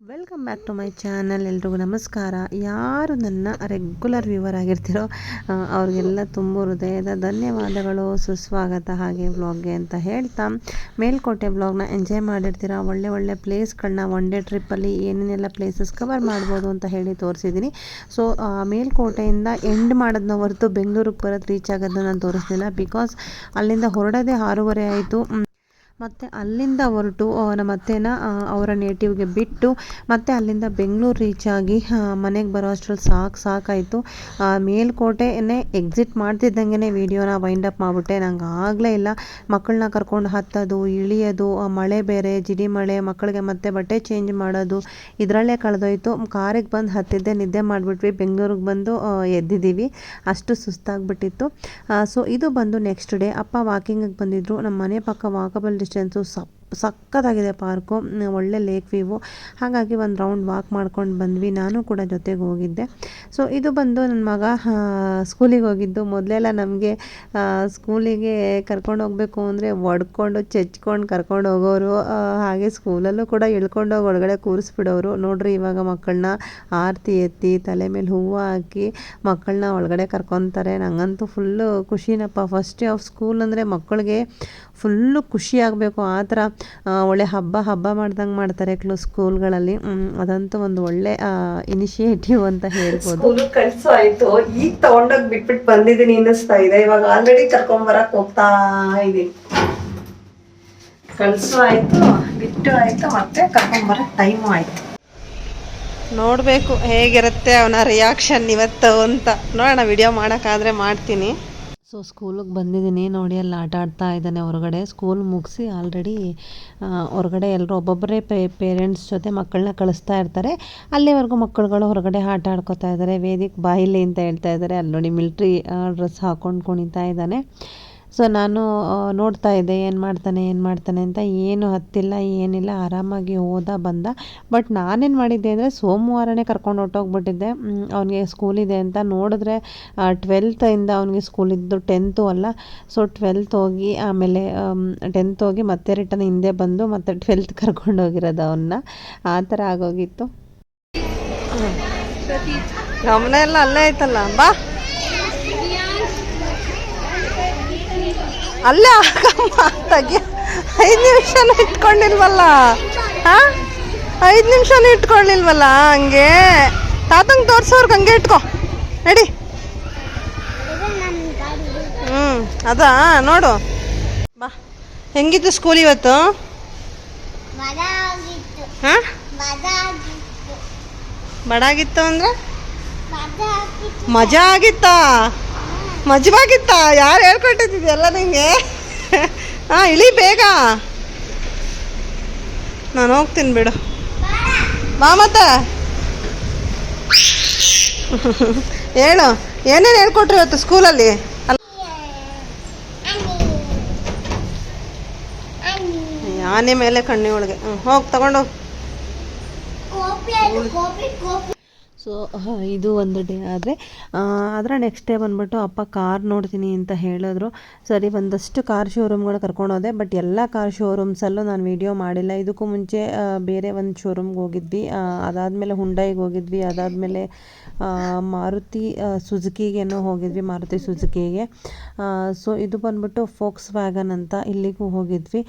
Welcome back to my channel ಎಲ್ರಿಗೂ ನಮಸ್ಕಾರ. ಯಾರು ನನ್ನ ರೆಗ್ಯುಲರ್ ವ್ಯೂವರ್ ಆಗಿರ್ತೀರೋ ಅವ್ರಿಗೆಲ್ಲ ತುಂಬ ಹೃದಯದ ಧನ್ಯವಾದಗಳು. ಸುಸ್ವಾಗತ ಹಾಗೆ ವ್ಲಾಗ್ಗೆ ಅಂತ ಹೇಳ್ತಾ, ಮೇಲ್ಕೋಟೆ ವ್ಲಾಗ್ನ ಎಂಜಾಯ್ ಮಾಡಿರ್ತೀರಾ? ಒಳ್ಳೆ ಒಳ್ಳೆ ಪ್ಲೇಸ್ಗಳನ್ನ ಒನ್ ಡೇ ಟ್ರಿಪ್ಪಲ್ಲಿ ಏನೇನೆಲ್ಲ ಪ್ಲೇಸಸ್ ಕವರ್ ಮಾಡ್ಬೋದು ಅಂತ ಹೇಳಿ ತೋರಿಸಿದ್ದೀನಿ. ಸೊ ಮೇಲ್ಕೋಟೆಯಿಂದ ಎಂಡ್ ಮಾಡೋದನ್ನ ಹೊರತು ಬೆಂಗಳೂರಿಗೆ ಬರೋದು ರೀಚ್ ಆಗೋದನ್ನ ನಾನು ತೋರಿಸ್ತಿಲ್ಲ ಬಿಕಾಸ್ ಅಲ್ಲಿಂದ ಹೊರಡೋದೇ ಆರೂವರೆ ಆಯಿತು. ಮತ್ತು ಅಲ್ಲಿಂದ ಹೊರಟು ನಮ್ಮ ಅತ್ತೆನ ಅವರ ನೇಟಿವ್ಗೆ ಬಿಟ್ಟು ಮತ್ತೆ ಅಲ್ಲಿಂದ ಬೆಂಗಳೂರು ರೀಚ್ ಆಗಿ ಮನೆಗೆ ಬರೋ ಅಷ್ಟರಲ್ಲಿ ಸಾಕು ಸಾಕಾಯಿತು. ಮೇಲ್ಕೋಟೆನೇ ಎಕ್ಸಿಟ್ ಮಾಡ್ತಿದ್ದಂಗೆ ವೀಡಿಯೋನ ವೈಂಡ್ ಅಪ್ ಮಾಡಿಬಿಟ್ಟೆ. ನಂಗೆ ಆಗಲೇ ಇಲ್ಲ. ಮಕ್ಕಳನ್ನ ಕರ್ಕೊಂಡು ಹತ್ತೋದು, ಇಳಿಯೋದು ಮಳೆ ಬೇರೆ, ಜಿಡಿ ಮಳೆ, ಮಕ್ಕಳಿಗೆ ಮತ್ತೆ ಬಟ್ಟೆ ಚೇಂಜ್ ಮಾಡೋದು, ಇದರಲ್ಲೇ ಕಳೆದೋಯ್ತು. ಕಾರಿಗೆ ಬಂದು ಹತ್ತಿದ್ದೆ, ನಿದ್ದೆ ಮಾಡಿಬಿಟ್ವಿ. ಬೆಂಗಳೂರಿಗೆ ಬಂದು ಎದ್ದಿದ್ದೀವಿ ಅಷ್ಟು ಸುಸ್ತಾಗ್ಬಿಟ್ಟಿತ್ತು. ಸೊ ಇದು ಬಂದು ನೆಕ್ಸ್ಟ್ ಡೇ ಅಪ್ಪ ವಾಕಿಂಗಿಗೆ ಬಂದಿದ್ದರು ನಮ್ಮ ಮನೆ ಪಕ್ಕ ವಾಕಬಲ್ ಡಿಸ್ಟೆನ್ಸು ಸಪ್ ಸಕ್ಕತ್ತಾಗಿದೆ ಪಾರ್ಕು. ಒಳ್ಳೆ ಲೇಕ್ ವ್ಯೂವು ಹಾಗಾಗಿ ಒಂದು ರೌಂಡ್ ವಾಕ್ ಮಾಡ್ಕೊಂಡು ಬಂದ್ವಿ. ನಾನು ಕೂಡ ಜೊತೆಗೆ ಹೋಗಿದ್ದೆ. ಸೊ ಇದು ಬಂದು ನನ್ನ ಮಗ ಸ್ಕೂಲಿಗೆ ಹೋಗಿದ್ದು. ಮೊದಲೆಲ್ಲ ನಮಗೆ ಸ್ಕೂಲಿಗೆ ಕರ್ಕೊಂಡು ಹೋಗಬೇಕು ಅಂದರೆ ಒಡ್ಕೊಂಡು, ಚೆಚ್ಕೊಂಡು ಕರ್ಕೊಂಡು ಹೋಗೋರು ಹಾಗೆ ಸ್ಕೂಲಲ್ಲೂ ಕೂಡ ಇಳ್ಕೊಂಡೋಗಿ ಒಳಗಡೆ ಕೂರಿಸ್ಬಿಡೋರು. ನೋಡ್ರಿ ಇವಾಗ ಮಕ್ಕಳನ್ನ ಆರತಿ ಎತ್ತಿ ತಲೆ ಮೇಲೆ ಹೂವು ಹಾಕಿ ಮಕ್ಕಳನ್ನ ಒಳಗಡೆ ಕರ್ಕೊತಾರೆ. ನಂಗಂತೂ ಫುಲ್ಲು ಖುಷಿನಪ್ಪ. ಫಸ್ಟ್ ಡೇ ಆಫ್ ಸ್ಕೂಲ್ ಅಂದರೆ ಮಕ್ಕಳಿಗೆ ಫುಲ್ಲು ಖುಷಿ ಆಗಬೇಕು ಆ ಥರ ಒಳ್ಳೆ ಹಬ್ಬ ಹಬ್ಬ ಮಾಡ್ದಂಗೆ ಮಾಡ್ತಾರೆ ಕೆಲವು ಸ್ಕೂಲ್ಗಳಲ್ಲಿ. ಅದಂತೂ ಒಂದು ಒಳ್ಳೆ ಇನಿಷಿಯೇಟಿವ್ ಅಂತ ಹೇಳ್ಬೋದು. ಸ್ಕೂಲ್ ಆಯಿತು. ಈಗ ತಗೊಂಡೋಗಿ ಬಿಟ್ಬಿಟ್ಟು ಬಂದಿದ್ದೀನಿ ಅನ್ನಿಸ್ತಾ ಇದೆ. ಇವಾಗ ಆಲ್ರೆಡಿ ಕರ್ಕೊಂಬರಕ್ ಹೋಗ್ತಾ ಇದೀನಿ. ಕಳ್ಸು ಆಯ್ತು ಬಿಟ್ಟು ಆಯ್ತು ಮತ್ತೆ ಕರ್ಕೊಂಬರಕ್ ಟೈಮು ಆಯ್ತು. ನೋಡಬೇಕು ಹೇಗಿರುತ್ತೆ ಅವನ ರಿಯಾಕ್ಷನ್ ಇವತ್ತು ಅಂತ. ನೋಡೋಣ ವಿಡಿಯೋ ಮಾಡೋಕ್ಕಾದ್ರೆ ಮಾಡ್ತೀನಿ. ಸೊ ಸ್ಕೂಲಿಗೆ ಬಂದಿದ್ದೀನಿ. ನೋಡಿ, ಅಲ್ಲಿ ಆಟ ಆಡ್ತಾ ಇದ್ದಾನೆ ಹೊರಗಡೆ. ಸ್ಕೂಲ್ ಮುಗಿಸಿ ಆಲ್ರೆಡಿ ಹೊರಗಡೆ ಎಲ್ಲರೂ ಒಬ್ಬೊಬ್ಬರೇ ಪೇರೆಂಟ್ಸ್ ಜೊತೆ ಮಕ್ಕಳನ್ನ ಕಳಿಸ್ತಾ ಇರ್ತಾರೆ. ಅಲ್ಲಿವರೆಗೂ ಮಕ್ಕಳುಗಳು ಹೊರಗಡೆ ಆಟ ಆಡ್ಕೋತಾ ಇದ್ದಾರೆ. ವೇದಿಕ್ ಬಾಯಿಲಿ ಅಂತ ಹೇಳ್ತಾ ಇದ್ದಾರೆ. ಅಲ್ಲಿ ನೋಡಿ ಮಿಲ್ಟ್ರಿ ಡ್ರೆಸ್ ಹಾಕೊಂಡು ಕುಣಿತಾ ಇದ್ದಾನೆ. ಸೊ ನಾನು ನೋಡ್ತಾ ಇದ್ದೆ, ಏನು ಮಾಡ್ತಾನೆ ಏನು ಮಾಡ್ತಾನೆ ಅಂತ. ಏನು ಹತ್ತಿಲ್ಲ, ಏನಿಲ್ಲ. ಆರಾಮಾಗಿ ಹೋದ ಬಂದ. ಬಟ್ ನಾನೇನು ಮಾಡಿದ್ದೆ ಅಂದರೆ, ಸೋಮವಾರನೇ ಕರ್ಕೊಂಡು ಹೊಟ್ಟೋಗ್ಬಿಟ್ಟಿದ್ದೆ ಅವನಿಗೆ ಸ್ಕೂಲ್ ಇದೆ ಅಂತ ನೋಡಿದ್ರೆ ಟ್ವೆಲ್ತಿಂದ ಅವನಿಗೆ ಸ್ಕೂಲ್ ಇದ್ದು ಟೆಂತು ಅಲ್ಲ. ಸೊ ಟ್ವೆಲ್ತ್ ಹೋಗಿ, ಆಮೇಲೆ ಟೆಂತ್ ಹೋಗಿ ಮತ್ತೆ ರಿಟರ್ನ್ ಹಿಂದೆ ಬಂದು ಮತ್ತೆ ಟ್ವೆಲ್ತ್ ಕರ್ಕೊಂಡು ಹೋಗಿರೋದು ಅವನ್ನ ಆ ಥರ ಆಗೋಗಿತ್ತು. ಗಮನ ಎಲ್ಲ ಅಲ್ಲೇ ಐತಲ್ಲ, ಬಾ. ಅಲ್ಲ ತೆಗಿ ಐದು ನಿಮಿಷನೂ ಇಟ್ಕೊಂಡಿಲ್ವಲ್ಲ? ಹಾ? ಐದು ನಿಮಿಷನೂ ಇಟ್ಕೊಳ್ಳಿಲ್ವಲ್ಲ ಹಂಗೆ? ತಾತಂಗೆ ತೋರ್ಸೋರ್ಗೆ ಹಂಗೆ ಇಟ್ಕೋ. ನಡಿ. ಹ್ಞೂ ಅದಾ? ನೋಡು. ಬಾ. ಹೆಂಗಿತ್ತು ಸ್ಕೂಲ್ ಇವತ್ತು? ಹಾಂ? ಬಡಾಗಿತ್ತು ಅಂದ್ರೆ ಮಜಾ ಆಗಿತ್ತಾ? ಮಜವಾಗಿತ್ತಾ, ಯಾರು ಹೇಳ್ಕೊಟ್ಟಿದ್ದಿದೆಲ್ಲ ನಿಂಗೆ? ಹಾಂ, ಇಳಿ ಬೇಗ. ನಾನು ಹೋಗ್ತೀನಿ ಬಿಡು. ಬಾ ಮತ್ತೆ. ಹೇಳು, ಏನೇನು ಹೇಳ್ಕೊಟ್ರಿ ಇವತ್ತು ಸ್ಕೂಲಲ್ಲಿ? ಆನೆ ಮೇಲೆ ಕಣ್ಣಿ ಒಳಗೆ. ಹೋಗಿ, ತಗೊಂಡು ಸೊ ಇದು ಒಂದು ಡೇ ಆದರೆ ಅದರ ನೆಕ್ಸ್ಟ್ ಡೇ ಬಂದ್ಬಿಟ್ಟು ಅಪ್ಪ ಕಾರ್ ನೋಡ್ತೀನಿ ಅಂತ ಹೇಳಿದ್ರು. ಸರಿ ಒಂದಷ್ಟು ಕಾರ್ ಶೋರೂಮ್ಗಳು ಕರ್ಕೊಂಡೋದೆ ಬಟ್ ಎಲ್ಲ ಕಾರ್ ಶೋರೂಮ್ಸಲ್ಲೂ ನಾನು ವಿಡಿಯೋ ಮಾಡಿಲ್ಲ. ಇದಕ್ಕೂ ಮುಂಚೆ ಬೇರೆ ಒಂದು ಶೋರೂಮ್ಗೆ ಹೋಗಿದ್ವಿ. ಅದಾದಮೇಲೆ ಹುಂಡೈಗೆ ಹೋಗಿದ್ವಿ. ಅದಾದಮೇಲೆ ಮಾರುತಿ ಸುಜುಕಿಗೇನೋ ಹೋಗಿದ್ವಿ, ಮಾರುತಿ ಸುಜುಕಿಗೆ ಸೊ ಇದು ಬಂದ್ಬಿಟ್ಟು ಫೋಕ್ಸ್ ವ್ಯಾಗನ್ ಅಂತ ಇಲ್ಲಿಗೂ ಹೋಗಿದ್ವಿ.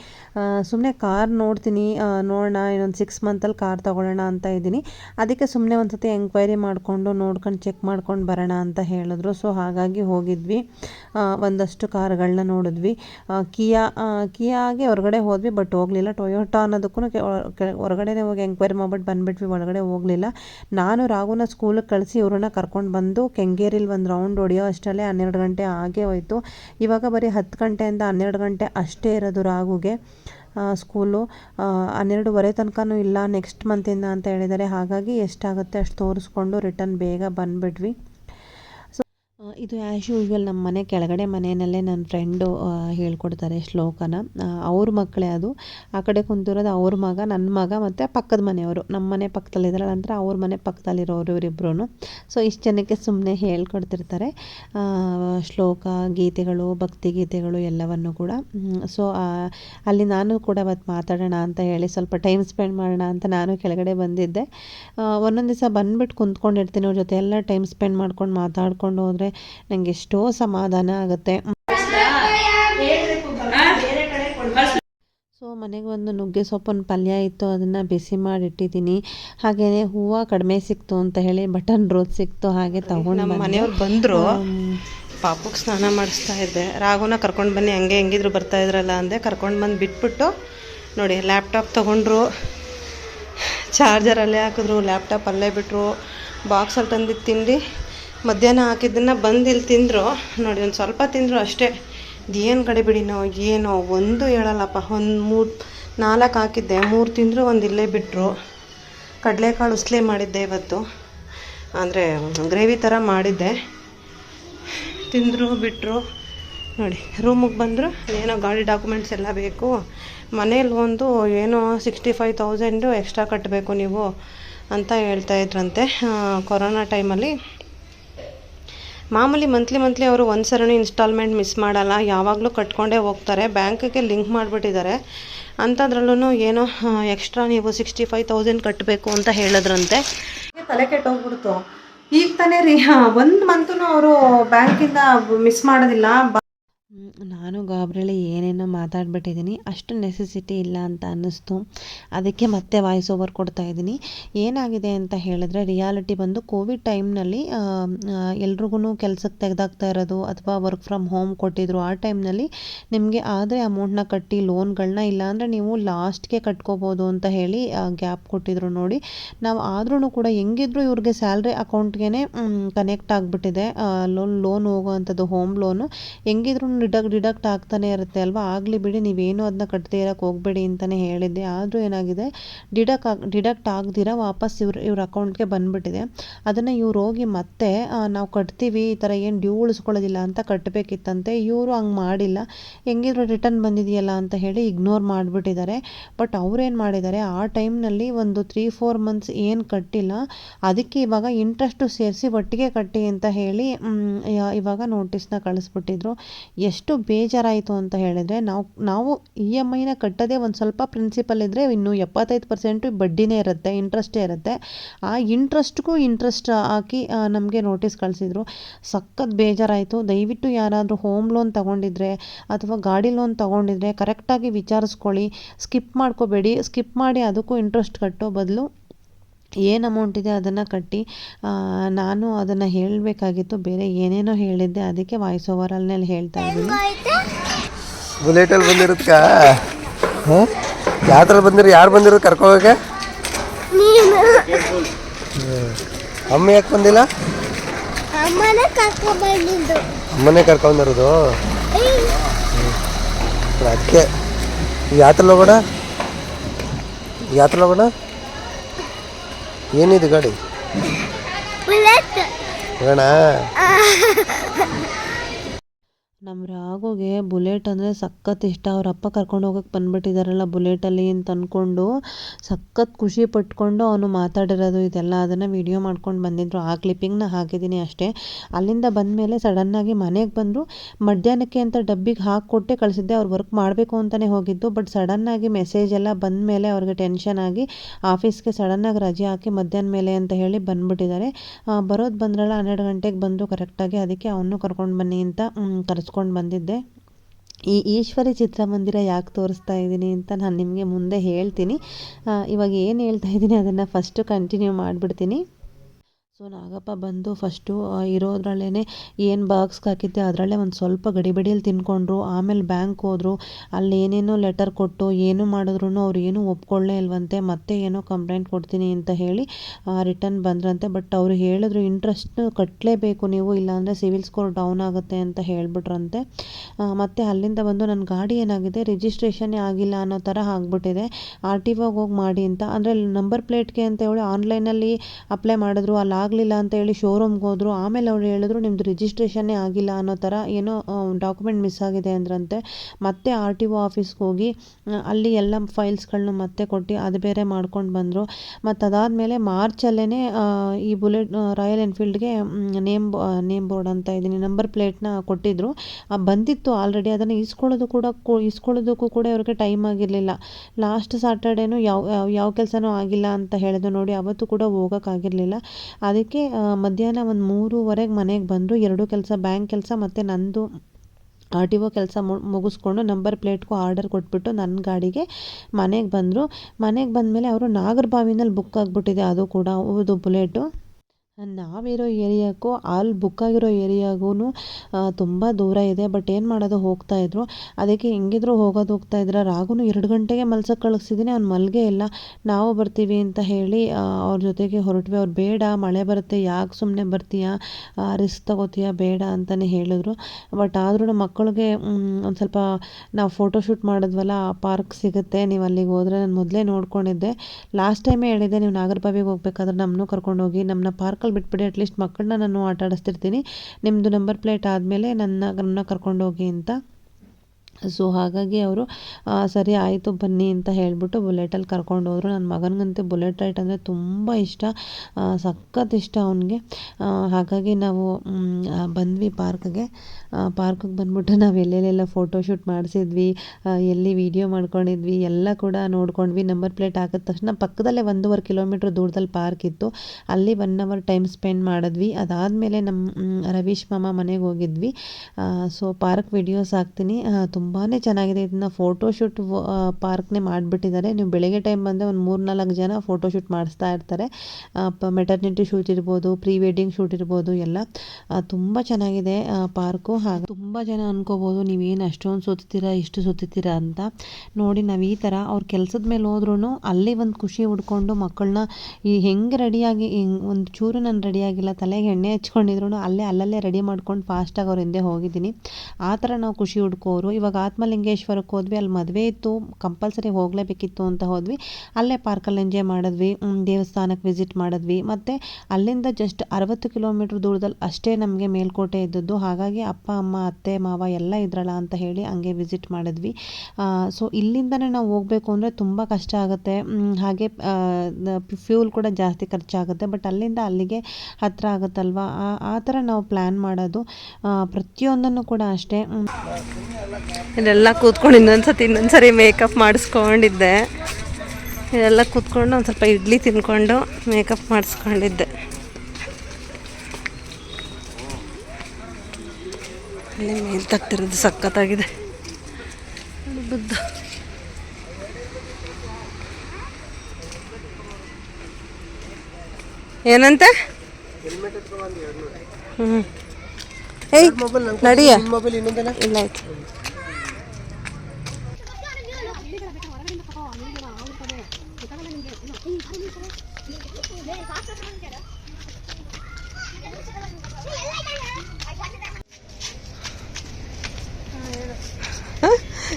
ಸುಮ್ಮನೆ ಕಾರ್ ನೋಡ್ತೀನಿ ನೋಡೋಣ, ಇನ್ನೊಂದು ಸಿಕ್ಸ್ ಮಂತಲ್ಲಿ ಕಾರ್ ತೊಗೊಳ್ಳೋಣ ಅಂತ ಇದ್ದೀನಿ. ಅದಕ್ಕೆ ಸುಮ್ಮನೆ ಒಂದು ಸತಿ ಎಂಕ್ವೈರಿ ಮಾಡಿಕೊಂಡು ನೋಡ್ಕೊಂಡು ಚೆಕ್ ಮಾಡ್ಕೊಂಡು ಬರೋಣ ಅಂತ ಹೇಳಿದ್ರು. ಸೊ ಹಾಗಾಗಿ ಹೋಗಿದ್ವಿ. ಒಂದಷ್ಟು ಕಾರ್ಗಳನ್ನ ನೋಡಿದ್ವಿ. ಕಿಯಾ ಕಿಯಾಗೆ ಹೊರಗಡೆ ಹೋದ್ವಿ, ಬಟ್ ಹೋಗಲಿಲ್ಲ. ಟೊಯೋಟಾ ಅನ್ನೋದಕ್ಕೂ ಹೊರಗಡೆನೇ ಹೋಗಿ ಎಂಕ್ವೈರಿ ಮಾಡ್ಬಿಟ್ಟು ಬಂದುಬಿಟ್ವಿ, ಒಳಗಡೆ ಹೋಗಲಿಲ್ಲ. ನಾನು ರಾಘುನ ಸ್ಕೂಲಿಗೆ ಕಳಿಸಿ ಇವ್ರನ್ನ ಕರ್ಕೊಂಡು ಬಂದು ಕೆಂಗೇರಿಲಿ ಒಂದು ರೌಂಡ್ ಹೊಡೆಯೋ ಅಷ್ಟರಲ್ಲೇ ಹನ್ನೆರಡು ಗಂಟೆ ಆಗೇ ಹೋಯಿತು. ಇವಾಗ ಬರೀ ಹತ್ತು ಗಂಟೆಯಿಂದ ಹನ್ನೆರಡು ಗಂಟೆ ಅಷ್ಟೇ ಇರೋದು ರಾಘುಗೆ. ಸ್ಕೂಲು ಹನ್ನೆರಡುವರೆ ತನಕನೂ ಇಲ್ಲ ನೆಕ್ಸ್ಟ್ ಮಂತಿಂದ ಅಂತ ಹೇಳಿದ್ದಾರೆ ಹಾಗಾಗಿ ಎಷ್ಟಾಗುತ್ತೆ ಅಷ್ಟು ತೋರಿಸ್ಕೊಂಡು ರಿಟರ್ನ್ ಬೇಗ ಬಂದುಬಿಟ್ವಿ ಇದು ಆ್ಯಸ್ ಯೂಶ್ವಲ್ ನಮ್ಮ ಮನೆ ಕೆಳಗಡೆ ಮನೆಯಲ್ಲೇ ನನ್ನ ಫ್ರೆಂಡು ಹೇಳ್ಕೊಡ್ತಾರೆ ಶ್ಲೋಕನ. ಅವ್ರ ಮಕ್ಕಳೇ ಅದು. ಆ ಕಡೆ ಕುಂತಿರೋದು ಅವ್ರ ಮಗ ನನ್ನ ಮಗ ಮತ್ತು ಪಕ್ಕದ ಮನೆಯವರು. ನಮ್ಮ ಮನೆ ಪಕ್ಕದಲ್ಲಿದ್ದಾರೆ ನಂತರ ಅವ್ರ ಮನೆ ಪಕ್ಕದಲ್ಲಿರೋರು ಇವರಿಬ್ರು ಸೊ ಇಷ್ಟು ಜನಕ್ಕೆ ಸುಮ್ಮನೆ ಹೇಳ್ಕೊಡ್ತಿರ್ತಾರೆ. ಶ್ಲೋಕ, ಗೀತೆಗಳು, ಭಕ್ತಿ ಗೀತೆಗಳು ಎಲ್ಲವನ್ನು ಕೂಡ. ಸೊ ಅಲ್ಲಿ ನಾನು ಕೂಡ ಅವತ್ತು ಮಾತಾಡೋಣ ಅಂತ ಹೇಳಿ ಸ್ವಲ್ಪ ಟೈಮ್ ಸ್ಪೆಂಡ್ ಮಾಡೋಣ ಅಂತ ನಾನು ಕೆಳಗಡೆ ಬಂದಿದ್ದೆ. ಒಂದೊಂದು ದಿವಸ ಬಂದ್ಬಿಟ್ಟು ಕುಂತ್ಕೊಂಡಿರ್ತೀನಿ ಅವ್ರ ಜೊತೆ. ಎಲ್ಲ ಟೈಮ್ ಸ್ಪೆಂಡ್ ಮಾಡ್ಕೊಂಡು ಮಾತಾಡ್ಕೊಂಡು ಹೋದರೆ ನನಗೆ ಎಷ್ಟೋ ಸಮಾಧಾನ ಆಗುತ್ತೆ. ಸೊ ಮನೆಗೆ ಒಂದು ನುಗ್ಗೆ ಸೊಪ್ಪಿನ ಪಲ್ಯ ಇತ್ತು ಅದನ್ನು ಬಿಸಿ ಮಾಡಿ ಇಟ್ಟಿದ್ದೀನಿ ಹಾಗೆಯೇ ಹೂವು ಕಡಿಮೆ ಸಿಕ್ತು ಅಂತ ಹೇಳಿ ಬಟನ್ ರೋಸ್ ಸಿಕ್ತು ಹಾಗೆ ತಗೊಂಡು ನಮ್ಮ ಮನೆಯವ್ರು ಬಂದರು. ಪಾಪಕ್ಕೆ ಸ್ನಾನ ಮಾಡಿಸ್ತಾ ಇದ್ದೆ. ರಾಘುನ ಕರ್ಕೊಂಡು ಬನ್ನಿ ಹಂಗೆ ಹೆಂಗಿದ್ರು ಬರ್ತಾ ಇದ್ರಲ್ಲ ಅಂದೆ. ಕರ್ಕೊಂಡು ಬಂದು ಬಿಟ್ಬಿಟ್ಟು ನೋಡಿ ಲ್ಯಾಪ್ಟಾಪ್ ತೊಗೊಂಡ್ರು. ಚಾರ್ಜರ್ ಅಲ್ಲೇ ಹಾಕಿದ್ರು ಲ್ಯಾಪ್ಟಾಪ್ ಅಲ್ಲೇ ಬಿಟ್ಟರು ಬಾಕ್ಸಲ್ಲಿ ತಂದಿದ್ದು ತಿಂದು ಮಧ್ಯಾಹ್ನ ಹಾಕಿದ್ದನ್ನು ಬಂದು ಇಲ್ಲಿ ತಿಂದರು. ನೋಡಿ ಒಂದು ಸ್ವಲ್ಪ ತಿಂದರು ಅಷ್ಟೇ. ಏನು ಕಡೆ ಬಿಡಿನೋ ಏನೋ ಒಂದು ಹೇಳಲ್ಲಪ್ಪ. ಒಂದು ಮೂರು ನಾಲ್ಕು ಹಾಕಿದ್ದೆ. ಮೂರು ತಿಂದರು ಒಂದು ಇಲ್ಲೇ ಬಿಟ್ಟರು ಕಡಲೆಕಾಳು ಉಸ್ಲೆ ಮಾಡಿದ್ದೆ ಇವತ್ತು. ಅಂದರೆ ಗ್ರೇವಿ ಥರ ಮಾಡಿದ್ದೆ. ತಿಂದರು ಬಿಟ್ಟರು ನೋಡಿ ರೂಮಿಗೆ ಬಂದರು. ಏನೋ ಗಾಡಿ ಡಾಕ್ಯುಮೆಂಟ್ಸ್ ಎಲ್ಲ ಬೇಕು. ಮನೇಲಿ ಒಂದು ಏನೋ ಸಿಕ್ಸ್ಟಿ ಫೈವ್ ತೌಸಂಡು ಎಕ್ಸ್ಟ್ರಾ ಕಟ್ಟಬೇಕು ನೀವು ಅಂತ ಹೇಳ್ತಾ ಇದ್ರಂತೆ. ಆ, ಕೊರೋನಾ ಟೈಮಲ್ಲಿ ಮಾಮೂಲಿ ಮಂತ್ಲಿ ಮಂತ್ಲಿ ಅವರು ಒಂದು ಸರಣಿ ಇನ್ಸ್ಟಾಲ್ಮೆಂಟ್ ಮಿಸ್ ಮಾಡಲ್ಲ. ಯಾವಾಗಲೂ ಕಟ್ಕೊಂಡೇ ಹೋಗ್ತಾರೆ. ಬ್ಯಾಂಕಿಗೆ ಲಿಂಕ್ ಮಾಡಿಬಿಟ್ಟಿದ್ದಾರೆ. ಅಂಥದ್ರಲ್ಲೂ ಏನೋ ಎಕ್ಸ್ಟ್ರಾ ನೀವು ಸಿಕ್ಸ್ಟಿ ಫೈವ್ ತೌಸಂಡ್ ಕಟ್ಟಬೇಕು ಅಂತ ಹೇಳಿದ್ರಂತೆ. ತಲೆ ಕೆಟ್ಟೋಗ್ಬಿಡ್ತು ಈಗ ತಾನೇ ರೀ ಒಂದು ಮಂತೂ ಅವರು ಬ್ಯಾಂಕಿಂದ ಮಿಸ್ ಮಾಡೋದಿಲ್ಲ. ನಾನು ಗಾಬರಿಯಲ್ಲಿ ಏನೇನೋ ಮಾತಾಡ್ಬಿಟ್ಟಿದ್ದೀನಿ. ಅಷ್ಟು ನೆಸೆಸಿಟಿ ಇಲ್ಲ ಅಂತ ಅನ್ನಿಸ್ತು. ಅದಕ್ಕೆ ಮತ್ತೆ ವಾಯ್ಸ್ ಓವರ್ ಕೊಡ್ತಾ ಇದ್ದೀನಿ. ಏನಾಗಿದೆ ಅಂತ ಹೇಳಿದ್ರೆ ರಿಯಾಲಿಟಿ ಬಂದು ಕೋವಿಡ್ ಟೈಮ್ನಲ್ಲಿ ಎಲ್ರಿಗೂ ಕೆಲಸಕ್ಕೆ ತೆಗೆದಾಗ್ತಾ ಇರೋದು ಅಥವಾ ವರ್ಕ್ ಫ್ರಮ್ ಹೋಮ್ ಕೊಟ್ಟಿದ್ರು ಆ ಟೈಮ್ನಲ್ಲಿ ನಿಮಗೆ ಆದರೆ ಅಮೌಂಟ್ನ ಕಟ್ಟಿ ಲೋನ್ಗಳನ್ನ ಇಲ್ಲಾಂದರೆ ನೀವು ಲಾಸ್ಟ್ಗೆ ಕಟ್ಕೋಬೋದು ಅಂತ ಹೇಳಿ ಗ್ಯಾಪ್ ಕೊಟ್ಟಿದ್ರು ನೋಡಿ. ನಾವು ಆದ್ರೂ ಕೂಡ ಹೆಂಗಿದ್ರು ಇವ್ರಿಗೆ ಸ್ಯಾಲ್ರಿ ಅಕೌಂಟ್ಗೆ ಕನೆಕ್ಟ್ ಆಗಿಬಿಟ್ಟಿದೆ. ಲೋನ್ ಲೋನ್ ಹೋಗುವಂಥದ್ದು ಹೋಮ್ ಲೋನು ಹೆಂಗಿದ್ರು ಡಿಡಕ್ಟ್ ಡಿಡಕ್ಟ್ ಆಗ್ತಾನೆ ಇರುತ್ತೆ ಅಲ್ವಾ? ಆಗಲಿ ಬಿಡಿ, ನೀವೇನು ಅದನ್ನ ಕಟ್ಟದೇ ಇರೋಕ್ಕೆ ಹೋಗಬೇಡಿ ಅಂತಲೇ ಹೇಳಿದ್ದೆ. ಆದರೂ ಏನಾಗಿದೆ, ಡಿಡಕ್ ಡಿಡಕ್ಟ್ ಆಗ್ದಿರ ವಾಪಸ್ ಇವ್ರ ಇವ್ರ ಅಕೌಂಟ್ಗೆ ಬಂದುಬಿಟ್ಟಿದೆ. ಅದನ್ನು ಇವ್ರು ಹೋಗಿ ಮತ್ತೆ ನಾವು ಕಟ್ತೀವಿ, ಈ ಥರ ಏನು ಡ್ಯೂ ಉಳಿಸ್ಕೊಳ್ಳೋದಿಲ್ಲ ಅಂತ ಕಟ್ಟಬೇಕಿತ್ತಂತೆ ಇವರು ಹಂಗೆ ಮಾಡಿಲ್ಲ. ಹೆಂಗಿದ್ರು ರಿಟರ್ನ್ ಬಂದಿದೆಯಲ್ಲ ಅಂತ ಹೇಳಿ ಇಗ್ನೋರ್ ಮಾಡಿಬಿಟ್ಟಿದ್ದಾರೆ. ಬಟ್ ಅವ್ರೇನು ಮಾಡಿದ್ದಾರೆ, ಆ ಟೈಮ್ನಲ್ಲಿ ಒಂದು ತ್ರೀ, ಫೋರ್ ಮಂತ್ಸ್ ಏನು ಕಟ್ಟಿಲ್ಲ. ಅದಕ್ಕೆ ಇವಾಗ ಇಂಟ್ರೆಸ್ಟು ಸೇರಿಸಿ ಒಟ್ಟಿಗೆ ಕಟ್ಟಿ ಅಂತ ಹೇಳಿ ಇವಾಗ ನೋಟಿಸ್ನ ಕಳಿಸ್ಬಿಟ್ಟಿದ್ರು. ಎಷ್ಟು ಬೇಜಾರಾಯಿತು ಅಂತ ಹೇಳಿದರೆ ನಾವು ನಾವು ಇ ಎಂ ಐನ ಕಟ್ಟೋದೇ ಒಂದು ಸ್ವಲ್ಪ ಪ್ರಿನ್ಸಿಪಲ್ ಇದ್ದರೆ ಇನ್ನು ಎಪ್ಪತ್ತೈದು ಪರ್ಸೆಂಟು ಬಡ್ಡಿನೇ ಇರುತ್ತೆ ಇಂಟ್ರೆಸ್ಟೇ ಇರುತ್ತೆ. ಆ ಇಂಟ್ರೆಸ್ಟ್ಗೂ ಇಂಟ್ರೆಸ್ಟ್ ಹಾಕಿ ನಮಗೆ ನೋಟಿಸ್ ಕಳಿಸಿದ್ರು. ಸಖತ್ ಬೇಜಾರಾಯಿತು. ದಯವಿಟ್ಟು ಯಾರಾದರೂ ಹೋಮ್ ಲೋನ್ ತೊಗೊಂಡಿದ್ರೆ ಅಥವಾ ಗಾಡಿ ಲೋನ್ ತೊಗೊಂಡಿದ್ರೆ ಕರೆಕ್ಟಾಗಿ ವಿಚಾರಿಸ್ಕೊಳ್ಳಿ. ಸ್ಕಿಪ್ ಮಾಡ್ಕೋಬೇಡಿ. ಸ್ಕಿಪ್ ಮಾಡಿ ಅದಕ್ಕೂ ಇಂಟ್ರೆಸ್ಟ್ ಕಟ್ಟೋ ಬದಲು ಏನು ಅಮೌಂಟ್ ಇದೆ ಅದನ್ನು ಕಟ್ಟಿ ನಾನು ಅದನ್ನು ಹೇಳಬೇಕಾಗಿತ್ತು ಬೇರೆ ಏನೇನೋ ಹೇಳಿದ್ದೆ ಅದಕ್ಕೆ ವಾಯ್ಸ್ ಓವರಲ್ನಲ್ಲಿ ಹೇಳ್ತಾ ಇದ್ದೀನಿ. ಬುಲೆಟಲ್ಲಿ ಬಂದಿರೋದಕ್ಕ ಹಾಂ? ಯಾವ್ದ್ರಲ್ಲಿ ಬಂದಿರೋ ಯಾರು ಬಂದಿರೋದು ಕರ್ಕೋಗೆ ಅಮ್ಮ ಯಾಕೆ ಬಂದಿಲ್ಲ? ಅಮ್ಮನ ಕರ್ಕೊಂಡಿರೋದು ಅದಕ್ಕೆ ಯಾತ್ರೆ ಹೋಗೋಣ? ಯಾತ್ರೆ ಹೋಗೋಣ? ಏನಿದೆ ಗಾಡಿ? ಹೋಗೋಣ ನಮ್ಮ ರಾಘುಗೆ ಬುಲೆಟ್ ಅಂದರೆ ಸಖತ್ ಇಷ್ಟ. ಅವ್ರ ಅಪ್ಪ ಕರ್ಕೊಂಡು ಹೋಗಕ್ಕೆ ಬಂದ್ಬಿಟ್ಟಿದಾರಲ್ಲ ಬುಲೆಟಲ್ಲಿ ಅಂತ ಅಂದ್ಕೊಂಡು ಸಖತ್ ಖುಷಿ ಪಟ್ಕೊಂಡು ಅವನು ಮಾತಾಡಿರೋದು ಇದೆಲ್ಲ. ಅದನ್ನು ವಿಡಿಯೋ ಮಾಡ್ಕೊಂಡು ಬಂದಿದ್ರು. ಆ ಕ್ಲಿಪ್ಪಿಂಗ್ನ ಹಾಕಿದ್ದೀನಿ ಅಷ್ಟೇ. ಅಲ್ಲಿಂದ ಬಂದಮೇಲೆ ಸಡನ್ನಾಗಿ ಮನೆಗೆ ಬಂದರು. ಮಧ್ಯಾಹ್ನಕ್ಕೆ ಅಂತ ಡಬ್ಬಿಗೆ ಹಾಕಿಕೊಟ್ಟೆ ಕಳಿಸಿದ್ದೆ. ಅವ್ರು ವರ್ಕ್ ಮಾಡಬೇಕು ಅಂತಲೇ ಹೋಗಿದ್ದು. ಬಟ್ ಸಡನ್ನಾಗಿ ಮೆಸೇಜ್ ಎಲ್ಲ ಬಂದ ಮೇಲೆ ಅವ್ರಿಗೆ ಟೆನ್ಷನ್ ಆಗಿ ಆಫೀಸ್ಗೆ ಸಡನ್ನಾಗಿ ರಜೆ ಹಾಕಿ ಮಧ್ಯಾಹ್ನ ಮೇಲೆ ಅಂತ ಹೇಳಿ ಬಂದ್ಬಿಟ್ಟಿದ್ದಾರೆ. ಬರೋದು ಬಂದ್ರಲ್ಲ ಹನ್ನೆರಡು ಗಂಟೆಗೆ ಬಂದರು ಕರೆಕ್ಟಾಗಿ. ಅದಕ್ಕೆ ಅವನು ಕರ್ಕೊಂಡು ಬನ್ನಿ ಅಂತ ಕರೆಸ್ಕೊಂಡು ಬಂದಿದ್ದೆ. ಈ ಈಶ್ವರಿ ಚಿತ್ರಮಂದಿರ ಯಾಕೆ ತೋರಿಸ್ತಾ ಇದ್ದೀನಿ ಅಂತ ನಾನು ನಿಮಗೆ ಮುಂದೆ ಹೇಳ್ತೀನಿ. ಇವಾಗ ಏನು ಹೇಳ್ತಾ ಇದ್ದೀನಿ ಅದನ್ನು ಫಸ್ಟು ಕಂಟಿನ್ಯೂ ಮಾಡಿಬಿಡ್ತೀನಿ. ಸೊ ನಾಗಪ್ಪ ಬಂದು ಫಸ್ಟು ಇರೋದ್ರಲ್ಲೇ ಏನು ಬಾಕ್ಸ್ಗೆ ಹಾಕಿದ್ದೆ, ಅದರಲ್ಲೇ ಒಂದು ಸ್ವಲ್ಪ ಗಡಿಬಿಡಿಯಲ್ಲಿ ತಿನ್ಕೊಂಡ್ರು, ಆಮೇಲೆ ಬ್ಯಾಂಕ್ ಹೋದರು, ಅಲ್ಲಿ ಏನೇನೋ ಲೆಟರ್ ಕೊಟ್ಟು ಏನು ಮಾಡಿದ್ರು ಅವ್ರು ಏನೂ ಒಪ್ಕೊಳ್ಳೇ ಇಲ್ವಂತೆ, ಮತ್ತೆ ಏನೋ ಕಂಪ್ಲೇಂಟ್ ಕೊಡ್ತೀನಿ ಅಂತ ಹೇಳಿ ರಿಟರ್ನ್ ಬಂದ್ರಂತೆ. ಬಟ್ ಅವರು ಹೇಳಿದ್ರು ಇಂಟ್ರೆಸ್ಟ್ ಕಟ್ಟಲೇಬೇಕು ನೀವು, ಇಲ್ಲಾಂದರೆ ಸಿವಿಲ್ ಸ್ಕೋರ್ ಡೌನ್ ಆಗುತ್ತೆ ಅಂತ ಹೇಳಿಬಿಟ್ರಂತೆ. ಮತ್ತೆ ಅಲ್ಲಿಂದ ಬಂದು ನನ್ನ ಗಾಡಿ ಏನಾಗಿದೆ ರಿಜಿಸ್ಟ್ರೇಷನ್ನೇ ಆಗಿಲ್ಲ ಅನ್ನೋ ಥರ ಆಗ್ಬಿಟ್ಟಿದೆ. ಆರ್ ಟಿ ಹೋಗಿ ಮಾಡಿ ಅಂತ, ಅಂದರೆ ನಂಬರ್ ಪ್ಲೇಟ್ಗೆ ಅಂತ ಹೇಳಿ ಆನ್ಲೈನಲ್ಲಿ ಅಪ್ಲೈ ಮಾಡಿದ್ರು ಅಲ್ಲಿ ಆಗಲಿಲ್ಲ ಅಂತ ಹೇಳಿ ಶೋರೂಮ್ಗೆ ಹೋದರು. ಆಮೇಲೆ ಅವ್ರು ಹೇಳಿದ್ರು ನಿಮ್ಮದು ರಿಜಿಸ್ಟ್ರೇಷನ್ನೇ ಆಗಿಲ್ಲ ಅನ್ನೋ ಥರ ಏನೋ ಡಾಕ್ಯುಮೆಂಟ್ ಮಿಸ್ ಆಗಿದೆ ಅಂದ್ರಂತೆ. ಮತ್ತೆ ಆರ್ ಟಿ ಒ ಆಫೀಸ್ಗೆ ಹೋಗಿ ಅಲ್ಲಿ ಎಲ್ಲ ಫೈಲ್ಸ್ಗಳನ್ನ ಮತ್ತೆ ಕೊಟ್ಟು ಅದು ಬೇರೆ ಮಾಡ್ಕೊಂಡು ಬಂದರು. ಮತ್ತು ಅದಾದಮೇಲೆ ಮಾರ್ಚಲ್ಲೇ ಈ ಬುಲೆಟ್ ರಾಯಲ್ ಎನ್ಫೀಲ್ಡ್ಗೆ ನೇಮ್ ನೇಮ್ ಬೋರ್ಡ್ ಅಂತ ಇದ್ದೀನಿ ನಂಬರ್ ಪ್ಲೇಟ್ನ ಕೊಟ್ಟಿದ್ದರು ಬಂದಿತ್ತು ಆಲ್ರೆಡಿ ಅದನ್ನು ಇಸ್ಕೊಳ್ಳೋದು ಕೂಡ ಇಸ್ಕೊಳ್ಳೋದಕ್ಕೂ ಕೂಡ ಇವ್ರಿಗೆ ಟೈಮ್ ಆಗಿರಲಿಲ್ಲ. ಲಾಸ್ಟ್ ಸ್ಯಾಟರ್ಡೇನೂ ಯಾವ ಯಾವ- ಕೆಲಸನೂ ಆಗಿಲ್ಲ ಅಂತ ಹೇಳಿದ್ರು ನೋಡಿ, ಅವತ್ತು ಕೂಡ ಹೋಗೋಕ್ಕಾಗಿರಲಿಲ್ಲ ಅದಕ್ಕೆ ಮಧ್ಯಾಹ್ನ ಒಂದು ಮೂರುವರೆಗೆ ಮನೆಗೆ ಬಂದರು. ಎರಡು ಕೆಲಸ, ಬ್ಯಾಂಕ್ ಕೆಲಸ ಮತ್ತು ನಂದು ಆರ್ ಟಿ ಒ ಕೆಲಸ ಮುಗಿಸ್ಕೊಂಡು ನಂಬರ್ ಪ್ಲೇಟ್ಗೂ ಆರ್ಡರ್ ಕೊಟ್ಬಿಟ್ಟು ನನ್ನ ಗಾಡಿಗೆ ಮನೆಗೆ ಬಂದರು. ಮನೆಗೆ ಬಂದಮೇಲೆ ಅವರು ನಾಗರಬಾವಿನಲ್ಲಿ ಬುಕ್ ಆಗಿಬಿಟ್ಟಿದೆ ಅದು ಕೂಡ ಹೌದು ಬುಲೆಟು. ನಾವಿರೋ ಏರಿಯಾಕ್ಕೂ ಅಲ್ಲಿ ಬುಕ್ ಆಗಿರೋ ಏರಿಯಾಗೂ ತುಂಬ ದೂರ ಇದೆ. ಬಟ್ ಏನು ಮಾಡೋದು, ಹೋಗ್ತಾ ಇದ್ರು. ಅದಕ್ಕೆ ಹೆಂಗಿದ್ರು ಹೋಗೋದು ಹೋಗ್ತಾ ಇದ್ರೆ. ರಾಗುನು ಎರಡು ಗಂಟೆಗೆ ಮಲ್ಸಕ್ಕೆ ಕಳಿಸಿದ್ದೀನಿ ಅವ್ನು ಮಲ್ಗೆ ಇಲ್ಲ. ನಾವು ಬರ್ತೀವಿ ಅಂತ ಹೇಳಿ ಅವ್ರ ಜೊತೆಗೆ ಹೊರಟ್ವಿ. ಅವ್ರು, ಬೇಡ, ಮಳೆ ಬರುತ್ತೆ. ಯಾಕೆ ಸುಮ್ಮನೆ ಬರ್ತೀಯಾ? ರಿಸ್ಕ್ ತಗೋತೀಯಾ? ಬೇಡ ಅಂತಲೇ ಹೇಳಿದ್ರು. ಬಟ್ ಆದ್ರೂ ಮಕ್ಕಳಿಗೆ ಒಂದು ಸ್ವಲ್ಪ ನಾವು ಫೋಟೋಶೂಟ್ ಮಾಡಿದ್ವಲ್ಲ, ಆ ಪಾರ್ಕ್ ಸಿಗುತ್ತೆ. ನೀವು ಅಲ್ಲಿಗೆ ಹೋದರೆ ನಾನು ಮೊದಲೇ ನೋಡ್ಕೊಂಡಿದ್ದೆ. ಲಾಸ್ಟ್ ಟೈಮೇ ಹೇಳಿದ್ದೆ, ನೀವು ನಾಗರಬಾವಿಗೆ ಹೋಗ್ಬೇಕಾದ್ರೆ ನಮ್ಮನ್ನು ಕರ್ಕೊಂಡೋಗಿ ನಮ್ಮನ್ನ ಪಾರ್ಕಲ್ಲಿ ಬಿಟ್ಬಿಡಿ ಅಟ್ಲೀಸ್ಟ್ ಮಕ್ಕಳನ್ನ ನಾನು ಆಟ ಆಡಿಸ್ತಿರ್ತೀನಿ ನಿಮ್ಮದು ನಂಬರ್ ಪ್ಲೇಟ್ ಆದಮೇಲೆ ನನ್ನ ನನ್ನ ಕರ್ಕೊಂಡೋಗಿ ಅಂತ. ಸೊ ಹಾಗಾಗಿ ಅವರು ಸರಿ ಆಯಿತು ಬನ್ನಿ ಅಂತ ಹೇಳಿಬಿಟ್ಟು ಬುಲೆಟಲ್ಲಿ ಕರ್ಕೊಂಡು ಹೋದರು. ನನ್ನ ಮಗನಿಗಂತೂ ಬುಲೆಟ್ ರೈಡ್ ಅಂದರೆ ತುಂಬ ಇಷ್ಟ. ಸಖತ್ ಇಷ್ಟ ಅವನಿಗೆ. ಹಾಗಾಗಿ ನಾವು ಬಂದ್ವಿ ಪಾರ್ಕ್ಗೆ. ಪಾರ್ಕಿಗೆ ಬಂದ್ಬಿಟ್ಟು ನಾವು ಎಲ್ಲೆಲ್ಲೆಲ್ಲ ಫೋಟೋ ಶೂಟ್ ಮಾಡಿಸಿದ್ವಿ. ಎಲ್ಲಿ ವಿಡಿಯೋ ಮಾಡ್ಕೊಂಡಿದ್ವಿ, ಎಲ್ಲ ಕೂಡ ನೋಡ್ಕೊಂಡ್ವಿ. ನಂಬರ್ ಪ್ಲೇಟ್ ಹಾಕಿದ ತಕ್ಷಣ ಪಕ್ಕದಲ್ಲೇ ಒಂದೂವರೆ ಕಿಲೋಮೀಟ್ರ್ ದೂರದಲ್ಲಿ ಪಾರ್ಕ್ ಇತ್ತು. ಅಲ್ಲಿ ಒನ್ ಅವರ್ ಟೈಮ್ ಸ್ಪೆಂಡ್ ಮಾಡಿದ್ವಿ. ಅದಾದಮೇಲೆ ನಮ್ಮ ರವೀಶ್ ಮಾಮ ಮನೆಗೆ ಹೋಗಿದ್ವಿ. ಸೊ ಪಾರ್ಕ್ ವಿಡಿಯೋಸ್ ಹಾಕ್ತೀನಿ. ತುಂಬಾ ಚೆನ್ನಾಗಿದೆ. ಇದನ್ನ ಫೋಟೋಶೂಟ್ ಪಾರ್ಕ್ನೇ ಮಾಡಿಬಿಟ್ಟಿದ್ದಾರೆ. ನೀವು ಬೆಳಗ್ಗೆ ಟೈಮ್ ಬಂದರೆ ಒಂದು ಮೂರು ನಾಲ್ಕು ಜನ ಫೋಟೋಶೂಟ್ ಮಾಡಿಸ್ತಾ ಇರ್ತಾರೆ. ಮೆಟರ್ನಿಟಿ ಶೂಟ್ ಇರ್ಬೋದು ಪ್ರೀ ವೆಡ್ಡಿಂಗ್ ಶೂಟ್ ಇರ್ಬೋದು, ಎಲ್ಲ. ತುಂಬ ಚೆನ್ನಾಗಿದೆ ಪಾರ್ಕು ಹಾಗೆ, ತುಂಬ ಜನ ಅನ್ಕೋಬೋದು ನೀವೇನು ಅಷ್ಟೊಂದು ಸುತ್ತೀರಾ ಇಷ್ಟು ಸುತ್ತೀರಾ ಅಂತ. ನೋಡಿ, ನಾವು ಈ ಥರ ಅವ್ರ ಕೆಲಸದ ಮೇಲೆ ಹೋದ್ರೂ ಅಲ್ಲಿ ಒಂದು ಖುಷಿ ಹುಡ್ಕೊಂಡು ಮಕ್ಕಳನ್ನ ಈ ಹೆಂಗೆ ರೆಡಿಯಾಗಿ ಒಂದು ಚೂರು ನಾನು ರೆಡಿಯಾಗಿಲ್ಲ ತಲೆಗೆ ಎಣ್ಣೆ ಹಚ್ಕೊಂಡಿದ್ರು ಅಲ್ಲೇ ಅಲ್ಲಲ್ಲೇ ರೆಡಿ ಮಾಡ್ಕೊಂಡು ಫಾಸ್ಟಾಗಿ ಅವ್ರ ಹಿಂದೆ ಹೋಗಿದ್ದೀನಿ. ಆ ಥರ ನಾವು ಖುಷಿ ಹುಡ್ಕೋರು. ಇವಾಗ ಆತ್ಮಲಿಂಗೇಶ್ವರಕ್ಕೆ ಹೋದ್ವಿ, ಅಲ್ಲಿ ಮದುವೆ ಇತ್ತು ಕಂಪಲ್ಸರಿ ಹೋಗಲೇಬೇಕಿತ್ತು ಅಂತ ಹೋದ್ವಿ. ಅಲ್ಲೇ ಪಾರ್ಕಲ್ಲಿ ಎಂಜಾಯ್ ಮಾಡಿದ್ವಿ ದೇವಸ್ಥಾನಕ್ಕೆ ವಿಸಿಟ್ ಮಾಡಿದ್ವಿ. ಮತ್ತು ಅಲ್ಲಿಂದ ಜಸ್ಟ್ ಅರವತ್ತು ಕಿಲೋಮೀಟ್ರ್ ದೂರದಲ್ಲಿ ಅಷ್ಟೇ ನಮಗೆ ಮೇಲ್ಕೋಟೆ ಇದ್ದದ್ದು. ಹಾಗಾಗಿ ಅಪ್ಪ, ಅಮ್ಮ, ಅತ್ತೆ, ಮಾವ ಎಲ್ಲ ಇದ್ರಲ್ಲ ಅಂತ ಹೇಳಿ ಹಂಗೆ ವಿಸಿಟ್ ಮಾಡಿದ್ವಿ. ಸೊ ಇಲ್ಲಿಂದನೇ ನಾವು ಹೋಗಬೇಕು ಅಂದರೆ ತುಂಬ ಕಷ್ಟ ಆಗುತ್ತೆ. ಹಾಗೆ ಫ್ಯೂಲ್ ಕೂಡ ಜಾಸ್ತಿ ಖರ್ಚಾಗುತ್ತೆ. ಬಟ್ ಅಲ್ಲಿಂದ ಅಲ್ಲಿಗೆ ಹತ್ತಿರ ಆಗುತ್ತಲ್ವ? ಆ- ಥರ ನಾವು ಪ್ಲ್ಯಾನ್ ಮಾಡೋದು ಪ್ರತಿಯೊಂದನ್ನು ಕೂಡ ಅಷ್ಟೇ. ಇಲ್ಲೆಲ್ಲ ಕೂತ್ಕೊಂಡು ಇನ್ನೊಂದ್ಸತಿ ಇನ್ನೊಂದ್ಸರಿ ಮೇಕಪ್ ಮಾಡಿಸ್ಕೊಂಡಿದ್ದೆ. ಇದೆಲ್ಲ ಕೂತ್ಕೊಂಡು ಒಂದು ಸ್ವಲ್ಪ ಇಡ್ಲಿ ತಿನ್ಕೊಂಡು ಮೇಕಪ್ ಮಾಡಿಸ್ಕೊಂಡಿದ್ದೆ. ಅಲ್ಲಿ ಮೇಲ್ ತಗ್ತಿರೋದು ಸಖತ್ತಾಗಿದೆ. ಬುದ್ಧ ಏನಂತೆ? ಹ್ಞೂ ಏಯ್, ನಡಿಯ. ಮೊಬೈಲ್ ಇನ್ನೊಂದಲ್ಲ ಇಲ್ಲ, ಆಯ್ತು.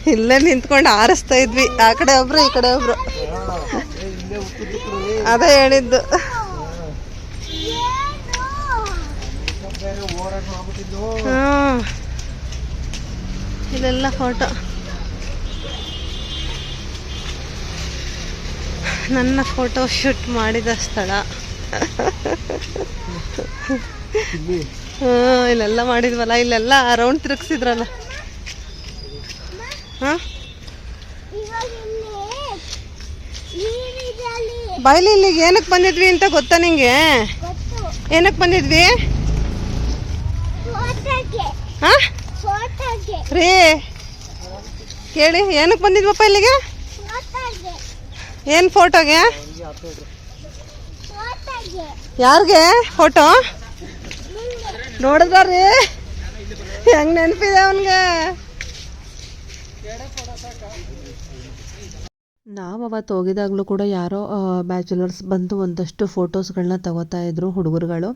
ಇಲ್ಲೇ ನಿಂತ್ಕೊಂಡು ಆರಿಸ್ತಾ ಇದ್ವಿ. ಆ ಕಡೆ ಒಬ್ರು, ಈ ಕಡೆ ಒಬ್ರು. ಅದೇ ಹೇಳಿದ್ದು. ಹ್ಮ್. ಇದೆಲ್ಲ ಫೋಟೋ ನನ್ನ ಫೋಟೋ ಶೂಟ್ ಮಾಡಿದ ಸ್ಥಳ. ಇಲ್ಲೆಲ್ಲ ಮಾಡಿದ್ವಲ್ಲ ಇಲ್ಲೆಲ್ಲ ರೌಂಡ್ ತಿರುಗಿಸಿದ್ರಲ್ಲ. ಹಾ? ಬಾಯ್ಲಿ ಇಲ್ಲಿಗೆ ಏನಕ್ಕೆ ಬಂದಿದ್ವಿ ಅಂತ ಗೊತ್ತಾ ನಿಂಗೆ? ಗೊತ್ತು ಏನಕ್ಕೆ ಬಂದಿದ್ವಿ? ಫೋಟೋಗೆ ಹಾ? ಫೋಟೋಗೆ. ರೀ ಕೇಳಿ ಏನಕ್ಕೆ ಬಂದಿದ್ವಪ್ಪ ಇಲ್ಲಿಗೆ? ಏನು ಫೋಟೋಗೆ? ಯಾರಿಗೆ? ಫೋಟೋ? ನೋಡಿದ್ರಿ? ಹೆಂಗ್ ನೆನಪಿದೆ ಅವನ್ಗೆ? ನಾವು ಅವತ್ತು ಹೋಗಿದಾಗಲೂ ಕೂಡ ಯಾರೋ ಬ್ಯಾಚುಲರ್ಸ್ ಬಂದು ಒಂದಷ್ಟು ಫೋಟೋಸ್ಗಳನ್ನ ತಗೋತಾ ಇದ್ರು ಹುಡುಗರುಗಳು.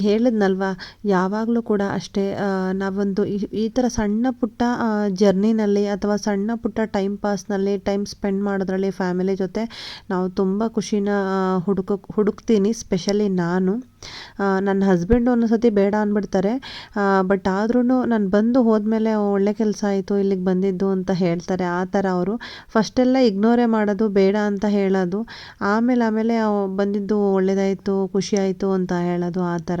ಹೇಳಿದ್ನಲ್ವ, ಯಾವಾಗಲೂ ಕೂಡ ಅಷ್ಟೇ ನಾವೊಂದು ಈ- ಥರ ಸಣ್ಣ ಪುಟ್ಟ ಜರ್ನಿನಲ್ಲಿ ಅಥವಾ ಸಣ್ಣ ಪುಟ್ಟ ಟೈಮ್ ಪಾಸ್ನಲ್ಲಿ ಟೈಮ್ ಸ್ಪೆಂಡ್ ಮಾಡೋದ್ರಲ್ಲಿ ಫ್ಯಾಮಿಲಿ ಜೊತೆ ನಾವು ತುಂಬ ಖುಷಿನ ಹುಡುಕ ಹುಡುಕ್ತೀನಿ ಸ್ಪೆಷಲಿ ನಾನು. ನನ್ನ ಹಸ್ಬೆಂಡು ಒಂದೊಂದು ಸತಿ ಬೇಡ ಅಂದ್ಬಿಡ್ತಾರೆ. ಬಟ್ ಆದ್ರೂ ನಾನು ಬಂದು ಹೋದ್ಮೇಲೆ ಒಳ್ಳೆ ಕೆಲಸ ಆಯಿತು, ಇಲ್ಲಿಗೆ ಬಂದಿದ್ದು ಅಂತ ಹೇಳ್ತಾರೆ. ಆ ಥರ ಅವರು. ಫಸ್ಟೆಲ್ಲ ಇಗ್ನೋರೇ ಮಾಡೋದು, ಬೇಡ ಅಂತ ಹೇಳೋದು. ಆಮೇಲೆ ಆಮೇಲೆ ಬಂದಿದ್ದು ಒಳ್ಳೇದಾಯಿತು, ಖುಷಿ ಆಯಿತು ಅಂತ ಹೇಳೋದು ಆ ಥರ.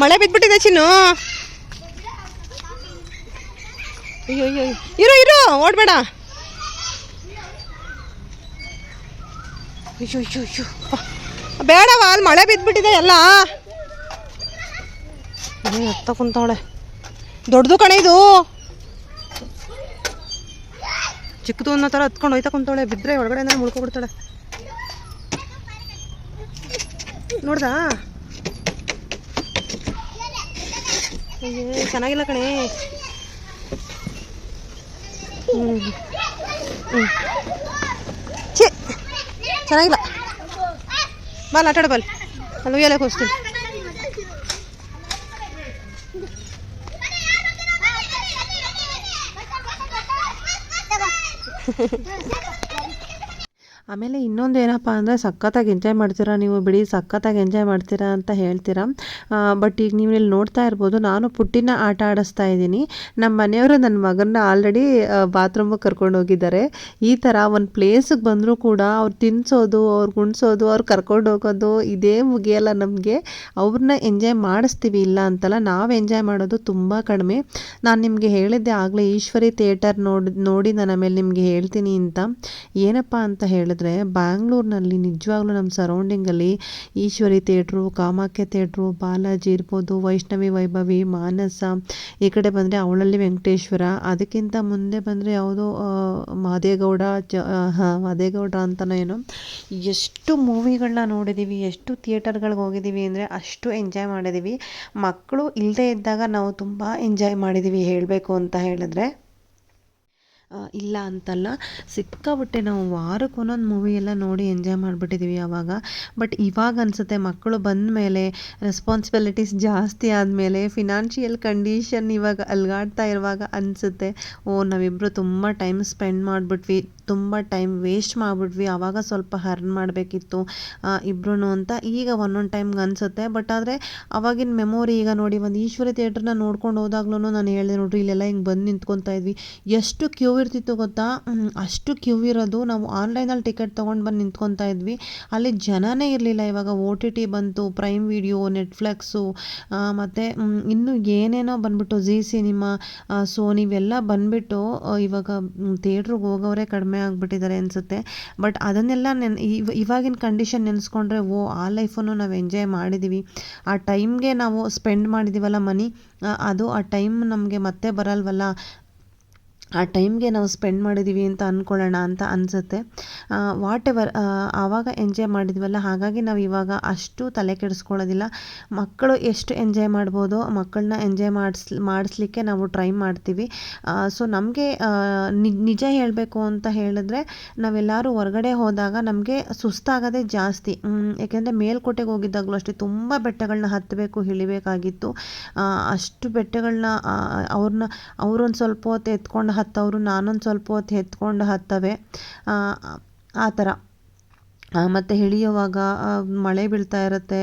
ಮಳೆ ಬಿದ್ಬಿಟ್ಟಿದೆ ಚಿನ್ನು ಅಯ್ಯೋ ಅಯ್ಯೋ ಇರು ಇರು ಓಡಬೇಡ ಅಯ್ಯೋ ಅಯ್ಯೋ ಅಯ್ಯೋ ಬೇಡವ ಅಲ್ಲಿ ಮಳೆ ಬಿದ್ಬಿಟ್ಟಿದೆ ಎಲ್ಲ ಅತ್ತ ಕುಂತವಳೆ ದೊಡ್ಡದು ಕಣೆ ಇದು ಚಿಕ್ಕದು ಅನ್ನೋ ಥರ ಹತ್ಕೊಂಡು ಹೋಯ್ತಾ ಕುಂತಾವಳೆ ಬಿದ್ದರೆ ಒಳಗಡೆ ಮುಳ್ಕೊಬಿಡ್ತಾಳೆ ನೋಡ್ದಾ? ಅಯ್ಯೇ ಚೆನ್ನಾಗಿಲ್ಲ ಕಣೆ. ಹ್ಞೂ ಹ್ಞೂ ಛೇ ಚೆನ್ನಾಗಿಲ್ಲ. ಬಾಲ್ ಆಟಾಡ ಬಾಲ್. ಅಲ್ಲಿ ಉಯ್ಯಾಲೆ ಹೋಗ್ತೀನಿ ಆಮೇಲೆ ಇನ್ನೊಂದು ಏನಪ್ಪ ಅಂದರೆ ಸಖತ್ತಾಗಿ ಎಂಜಾಯ್ ಮಾಡ್ತೀರಾ ನೀವು ಬಿಡಿ, ಸಖತ್ತಾಗಿ ಎಂಜಾಯ್ ಮಾಡ್ತೀರಾ ಅಂತ ಹೇಳ್ತೀರಾ. ಬಟ್ ಈಗ ನೀವು ಇಲ್ಲಿ ನೋಡ್ತಾ ಇರ್ಬೋದು, ನಾನು ಪುಟ್ಟಿನ ಆಟ ಆಡಿಸ್ತಾ ಇದ್ದೀನಿ. ನಮ್ಮ ಮನೆಯವರು ನನ್ನ ಮಗನ್ನ ಆಲ್ರೆಡಿ ಬಾತ್ರೂಮಿಗೆ ಕರ್ಕೊಂಡು ಹೋಗಿದ್ದಾರೆ. ಈ ಥರ ಒಂದು ಪ್ಲೇಸಿಗೆ ಬಂದರೂ ಕೂಡ ಅವ್ರು ತಿನ್ನಿಸೋದು ಅವ್ರು ಗುಣಿಸೋದು ಅವ್ರು ಕರ್ಕೊಂಡು ಹೋಗೋದು, ಇದೇ ಮುಗಿಯಲ್ಲ ನಮಗೆ. ಅವ್ರನ್ನ ಎಂಜಾಯ್ ಮಾಡಿಸ್ತೀವಿ, ಇಲ್ಲ ಅಂತಲ್ಲ, ನಾವು ಎಂಜಾಯ್ ಮಾಡೋದು ತುಂಬ ಕಡಿಮೆ. ನಾನು ನಿಮಗೆ ಹೇಳಿದ್ದೆ ಆಗಲೇ, ಈಶ್ವರಿ ಥಿಯೇಟರ್ ನೋಡಿ ನೋಡಿ ನಾನು ಆಮೇಲೆ ನಿಮಗೆ ಹೇಳ್ತೀನಿ ಅಂತ. ಏನಪ್ಪ ಅಂತ ಹೇಳಿದ್ರೆ ಬ್ಯಾಂಗ್ಳೂರಿನಲ್ಲಿ ನಿಜವಾಗ್ಲೂ ನಮ್ಮ ಸರೌಂಡಿಂಗಲ್ಲಿ ಈಶ್ವರಿ ಥಿಯೇಟ್ರು, ಕಾಮಾಖ್ಯ ಥಿಯೇಟ್ರು, ಬಾಲಾಜಿ ಇರ್ಬೋದು, ವೈಷ್ಣವಿ, ವೈಭವಿ, ಮಾನಸ ಈ ಕಡೆ ಬಂದರೆ ಅವಳಲ್ಲಿ ವೆಂಕಟೇಶ್ವರ. ಅದಕ್ಕಿಂತ ಮುಂದೆ ಬಂದರೆ ಯಾವುದೋ ಮಾದೇಗೌಡ, ಚ ಹಾಂ ಅಂತನೋ ಏನೋ. ಎಷ್ಟು ಮೂವಿಗಳನ್ನ ನೋಡಿದ್ದೀವಿ ಎಷ್ಟು ಥಿಯೇಟರ್ಗಳಿಗೆ ಹೋಗಿದ್ದೀವಿ ಅಂದರೆ ಅಷ್ಟು ಎಂಜಾಯ್ ಮಾಡಿದ್ದೀವಿ ಮಕ್ಕಳು ಇಲ್ಲದೇ ಇದ್ದಾಗ ನಾವು ತುಂಬ ಎಂಜಾಯ್ ಮಾಡಿದ್ದೀವಿ ಹೇಳಬೇಕು ಅಂತ ಹೇಳಿದ್ರೆ. ಇಲ್ಲ ಅಂತಲ್ಲ. ಸಿಕ್ಕಾಬಿಟ್ಟೆ ನಾವು ವಾರಕ್ಕೆ ಒಂದೊಂದು ಮೂವಿ ಎಲ್ಲ ನೋಡಿ ಎಂಜಾಯ್ ಮಾಡಿಬಿಟ್ಟಿದ್ದೀವಿ ಆವಾಗ ಬಟ್ ಇವಾಗ ಅನಿಸುತ್ತೆ ಮಕ್ಕಳು ಬಂದ ಮೇಲೆ ರೆಸ್ಪಾನ್ಸಿಬಿಲಿಟೀಸ್ ಜಾಸ್ತಿ ಆದಮೇಲೆ ಫಿನಾನ್ಷಿಯಲ್ ಕಂಡೀಷನ್ ಇವಾಗ ಅಲ್ಗಾಡ್ತಾ ಇರುವಾಗ ಅನಿಸುತ್ತೆ. ಓ ನಾವಿಬ್ಬರು ತುಂಬ ಟೈಮ್ ಸ್ಪೆಂಡ್ ಮಾಡಿಬಿಟ್ವಿ. ತುಂಬ ಟೈಮ್ ವೇಸ್ಟ್ ಮಾಡಿಬಿಟ್ವಿ ಆವಾಗ ಸ್ವಲ್ಪ ಹರ್ನ್ ಮಾಡಬೇಕಿತ್ತು ಇಬ್ರು ಅಂತ. ಈಗ ಒಂದೊಂದು ಟೈಮ್ಗೆ ಅನಿಸುತ್ತೆ, ಬಟ್ ಆದರೆ ಅವಾಗಿನ ಮೆಮೊರಿ ಈಗ ನೋಡಿ ಒಂದು ಈಶ್ವರಿ ಥಿಯೇಟ್ರನ್ನ ನೋಡ್ಕೊಂಡು ಹೋದಾಗ್ಲೂ ನಾನು ಹೇಳಿದೆ ನೋಡ್ರಿ, ಇಲ್ಲೆಲ್ಲ ಹಿಂಗೆ ಬಂದು ನಿಂತ್ಕೊತಾ ಇದ್ವಿ. ಎಷ್ಟು ಕ್ಯೂ ಇರ್ತಿತ್ತು ಗೊತ್ತಾ? ಅಷ್ಟು ಕ್ಯೂ ಇರೋದು ನಾವು ಆನ್ಲೈನಲ್ಲಿ ಟಿಕೆಟ್ ತೊಗೊಂಡು ಬಂದು ನಿಂತ್ಕೊತಾ ಇದ್ವಿ. ಅಲ್ಲಿ ಜನನೇ ಇರಲಿಲ್ಲ ಇವಾಗ, ಓ ಟಿ ಟಿ ಬಂತು, ಪ್ರೈಮ್ ವಿಡಿಯೋ, ನೆಟ್ಫ್ಲೆಕ್ಸು ಮತ್ತು ಇನ್ನೂ ಏನೇನೋ ಬಂದುಬಿಟ್ಟು ಝೀ ಸಿನಿಮಾ ಸೋನಿ ಇವೆಲ್ಲ ಬಂದ್ಬಿಟ್ಟು ಇವಾಗ ಥಿಯೇಟ್ರಿಗೆ ಹೋಗೋರೇ ಕಡಿಮೆ ಆಗಿಬಿಟ್ಟಿದ್ದಾರೆ ಅನಿಸುತ್ತೆ. ಬಟ್ ಅದನ್ನೆಲ್ಲ ನೆನ್, ಇವ್- ಇವಾಗಿನ ಕಂಡೀಷನ್ ನೆನೆಸ್ಕೊಂಡ್ರೆ, ಓ, ಆ ಲೈಫನ್ನು ನಾವು ಎಂಜಾಯ್ ಮಾಡಿದ್ದೀವಿ ಆ ಟೈಮ್ಗೆ ನಾವು ಸ್ಪೆಂಡ್ ಮಾಡಿದ್ದೀವಲ್ಲ ಮನಿ ಅದು ಆ ಟೈಮ್ ನಮಗೆ ಮತ್ತೆ ಬರಲ್ವಲ್ಲ. ಆ ಟೈಮ್ಗೆ ನಾವು ಸ್ಪೆಂಡ್ ಮಾಡಿದ್ದೀವಿ ಅಂತ ಅಂದ್ಕೊಳ್ಳೋಣ ಅಂತ ಅನಿಸುತ್ತೆ. ವಾಟ್ ಎವರ್ ಆವಾಗ ಎಂಜಾಯ್ ಮಾಡಿದ್ವಲ್ಲ, ಹಾಗಾಗಿ ನಾವು ಇವಾಗ ಅಷ್ಟು ತಲೆ ಕೆಡಿಸ್ಕೊಳ್ಳೋದಿಲ್ಲ. ಮಕ್ಕಳು ಎಷ್ಟು ಎಂಜಾಯ್ ಮಾಡ್ಬೋದೋ, ಮಕ್ಕಳನ್ನ ಎಂಜಾಯ್ ಮಾಡಿಸ್, ಮಾಡಿಸ್ಲಿಕ್ಕೆ ನಾವು ಟ್ರೈ ಮಾಡ್ತೀವಿ. ಸೊ ನಮಗೆ ನಿಜ ಹೇಳಬೇಕು ಅಂತ ಹೇಳಿದ್ರೆ ನಾವೆಲ್ಲರೂ ಹೊರಗಡೆ ಹೋದಾಗ ನಮಗೆ ಸುಸ್ತಾಗೋದೇ ಜಾಸ್ತಿ. ಏಕೆಂದರೆ ಮೇಲ್ಕೋಟೆಗೆ ಹೋಗಿದ್ದಾಗಲೂ ಅಷ್ಟೇ ತುಂಬ ಬೆಟ್ಟಗಳನ್ನ ಹತ್ತಬೇಕು, ಇಳಿಬೇಕಾಗಿತ್ತು. ಅಷ್ಟು ಬೆಟ್ಟಗಳನ್ನ ಅವ್ರನ್ನ, ಅವರೊಂದು ಸ್ವಲ್ಪ ಹೊತ್ತು ಎತ್ಕೊಂಡು ಹತ್ತವರು ನಾನೊಂದು ಸ್ವಲ್ಪ ಹೊತ್ತು ಎತ್ಕೊಂಡು ಹತ್ತವೆ. ಆ, ಥರ. ಮತ್ತು ಇಳಿಯುವಾಗ ಮಳೆ ಬೀಳ್ತಾ ಇರುತ್ತೆ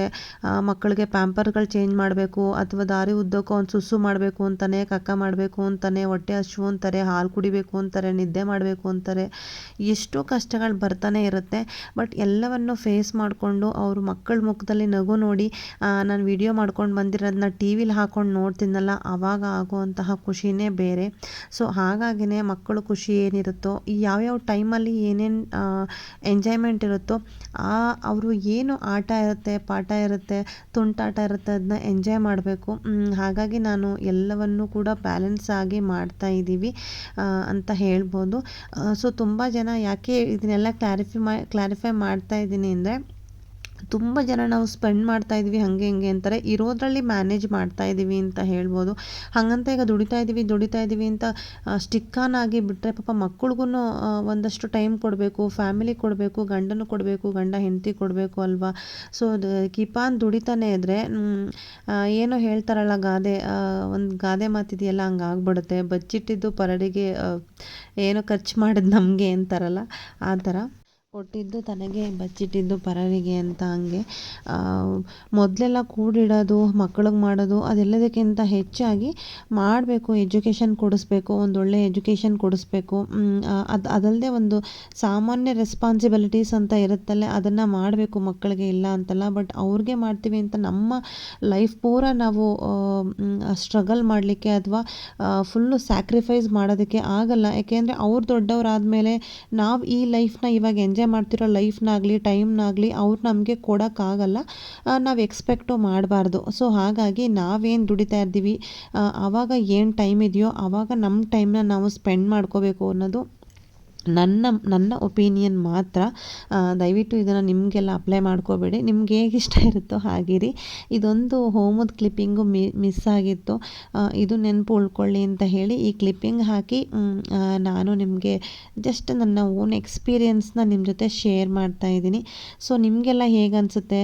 ಮಕ್ಕಳಿಗೆ ಪ್ಯಾಂಪರ್ಗಳು ಚೇಂಜ್ ಮಾಡಬೇಕು, ಅಥವಾ ದಾರಿ ಉದ್ದಕ್ಕೂ ಒಂದು ಸುಸು ಮಾಡಬೇಕು ಅಂತಲೇ ಕಕ್ಕ ಮಾಡಬೇಕು ಅಂತಲೇ ಹೊಟ್ಟೆ ಹಸಿವು ಅಂತಾರೆ, ಹಾಲು ಕುಡಿಬೇಕು ಅಂತಾರೆ, ನಿದ್ದೆ ಮಾಡಬೇಕು ಅಂತಾರೆ, ಎಷ್ಟೋ ಕಷ್ಟಗಳು ಬರ್ತಾನೆ ಇರುತ್ತೆ. ಬಟ್ ಎಲ್ಲವನ್ನು ಫೇಸ್ ಮಾಡಿಕೊಂಡು ಅವರು ಮಕ್ಕಳ ಮುಖದಲ್ಲಿ ನಗು ನೋಡಿ ನಾನು ವಿಡಿಯೋ ಮಾಡ್ಕೊಂಡು ಬಂದಿರೋದನ್ನ ಟಿ ವಿಲಿ ಹಾಕ್ಕೊಂಡು ನೋಡ್ತೀನಲ್ಲ ಆವಾಗ ಆಗುವಂತಹ ಖುಷಿನೇ ಬೇರೆ. ಸೊ ಹಾಗಾಗಿನೇ ಮಕ್ಕಳು ಖುಷಿ ಏನಿರುತ್ತೋ ಯಾವ್ಯಾವ ಟೈಮಲ್ಲಿ ಏನೇನು ಎಂಜಾಯ್ಮೆಂಟ್ ಇರುತ್ತೋ ಆ, ಅವರು ಏನು ಆಟ ಇರುತ್ತೆ, ಪಾಠ ಇರುತ್ತೆ, ತುಂಟಾಟ ಇರುತ್ತೆ ಅದನ್ನ ಎಂಜಾಯ್ ಮಾಡಬೇಕು. ಹಾಗಾಗಿ ನಾನು ಎಲ್ಲವನ್ನು ಕೂಡ ಬ್ಯಾಲೆನ್ಸ್ ಆಗಿ ಮಾಡ್ತಾ ಇದ್ದೀವಿ ಅಂತ ಹೇಳ್ಬೋದು. ಸೊ ತುಂಬ ಜನ ಯಾಕೆ ಇದನ್ನೆಲ್ಲ ಕ್ಲಾರಿಫೈ ಮಾ ಕ್ಲಾರಿಫೈ ಮಾಡ್ತಾ ಇದ್ದೀನಿ ಅಂದರೆ ತುಂಬ ಜನ ನಾವು ಸ್ಪೆಂಡ್ ಮಾಡ್ತಾ ಇದ್ವಿ ಹಾಗೆ ಹಿಂಗೆ ಅಂತಾರೆ. ಇರೋದ್ರಲ್ಲಿ ಮ್ಯಾನೇಜ್ ಮಾಡ್ತಾ ಇದ್ದೀವಿ ಅಂತ ಹೇಳ್ಬೋದು. ಹಾಗಂತ ಈಗ ದುಡಿತಾ ಇದ್ದೀವಿ ದುಡಿತಾ ಇದ್ದೀವಿ ಅಂತ ಸ್ಟಿಕ್ ಆನ್ ಆಗಿ ಬಿಟ್ಟರೆ ಪಾಪ ಮಕ್ಕಳಿಗೂ ಒಂದಷ್ಟು ಟೈಮ್ ಕೊಡಬೇಕು ಫ್ಯಾಮಿಲಿ ಕೊಡಬೇಕು, ಗಂಡನು ಕೊಡಬೇಕು, ಗಂಡ ಹೆಂಡತಿ ಕೊಡಬೇಕು ಅಲ್ವಾ? ಸೊ ಕಿಪಾನ್ ದುಡಿತಾನೆ ಇದ್ದರೆ ಏನೋ ಹೇಳ್ತಾರಲ್ಲ ಗಾದೆ ಒಂದು ಗಾದೆ ಮಾತಿದೆಯಲ್ಲ, ಹಂಗೆ ಆಗ್ಬಿಡುತ್ತೆ. ಬಚ್ಚಿಟ್ಟಿದ್ದು ಪರಡಿಗೆ ಏನೋ ಖರ್ಚು ಮಾಡಿದ್ ನಮಗೆ ಅಂತಾರಲ್ಲ, ಆ ಥರ. ಕೊಟ್ಟಿದ್ದು ತನಗೆ, ಬಚ್ಚಿಟ್ಟಿದ್ದು ಪರರಿಗೆ ಅಂತ ಹಂಗೆ. ಮೊದಲೆಲ್ಲ ಕೂಡಿಡೋದು, ಮಕ್ಳಿಗೆ ಮಾಡೋದು, ಅದೆಲ್ಲದಕ್ಕಿಂತ ಹೆಚ್ಚಾಗಿ ಮಾಡಬೇಕು, ಎಜುಕೇಷನ್ ಕೊಡಿಸ್ಬೇಕು ಒಂದೊಳ್ಳೆ ಎಜುಕೇಷನ್ ಕೊಡಿಸ್ಬೇಕು. ಅದು ಅದಲ್ಲದೆ ಒಂದು ಸಾಮಾನ್ಯ ರೆಸ್ಪಾನ್ಸಿಬಿಲಿಟೀಸ್ ಅಂತ ಇರುತ್ತಲ್ಲ, ಅದನ್ನು ಮಾಡಬೇಕು ಮಕ್ಕಳಿಗೆ ಇಲ್ಲ ಅಂತಲ್ಲ. ಬಟ್ ಅವ್ರಿಗೆ ಮಾಡ್ತೀವಿ ಅಂತ ನಮ್ಮ ಲೈಫ್ ಪೂರ ನಾವು ಸ್ಟ್ರಗಲ್ ಮಾಡಲಿಕ್ಕೆ ಅಥವಾ ಫುಲ್ಲು ಸ್ಯಾಕ್ರಿಫೈಸ್ ಮಾಡೋದಕ್ಕೆ ಆಗಲ್ಲ. ಯಾಕೆಂದರೆ ಅವ್ರು ದೊಡ್ಡವರಾದಮೇಲೆ ನಾವು ಈ ಲೈಫ್ನ ಇವಾಗ ಎಂಜಾಯ್ ಮಾಡ್ತಿರೋ ಲೈಫ್ನಾಗಲಿ, ಟೈಮ್ನಾಗಲಿ ಅವ್ರು ನಮಗೆ ಕೊಡೋಕ್ಕಾಗಲ್ಲ. ನಾವು ಎಕ್ಸ್ಪೆಕ್ಟು ಮಾಡಬಾರ್ದು. ಸೊ, ಹಾಗಾಗಿ ನಾವೇನು ದುಡಿತಾ ಇದ್ದೀವಿ ಆವಾಗ ಏನು ಟೈಮ್ ಇದೆಯೋ, ಆವಾಗ ನಮ್ಮ ಟೈಮ್ನ ನಾವು ಸ್ಪೆಂಡ್ ಮಾಡ್ಕೋಬೇಕು ಅನ್ನೋದು ನನ್ನ ನನ್ನ ಒಪೀನಿಯನ್ ಮಾತ್ರ ದಯವಿಟ್ಟು ಇದನ್ನು ನಿಮಗೆಲ್ಲ ಅಪ್ಲೈ ಮಾಡ್ಕೋಬೇಡಿ. ನಿಮ್ಗೆ ಹೇಗೆ ಇಷ್ಟ ಇರುತ್ತೋ ಹಾಗಿರಿ. ಇದೊಂದು ಹೋಮದ ಕ್ಲಿಪ್ಪಿಂಗು ಮಿಸ್ ಆಗಿತ್ತು. ಇದು ನೆನಪು ಉಳ್ಕೊಳ್ಳಿ ಅಂತ ಹೇಳಿ ಈ ಕ್ಲಿಪ್ಪಿಂಗ್ ಹಾಕಿ ನಾನು ನಿಮಗೆ ಜಸ್ಟ್ ನನ್ನ ಓನ್ ಎಕ್ಸ್ಪೀರಿಯನ್ಸ್ನ ನಿಮ್ಮ ಜೊತೆ ಶೇರ್ ಮಾಡ್ತಾ ಇದ್ದೀನಿ. ಸೊ ನಿಮಗೆಲ್ಲ ಹೇಗೆ ಅನಿಸುತ್ತೆ?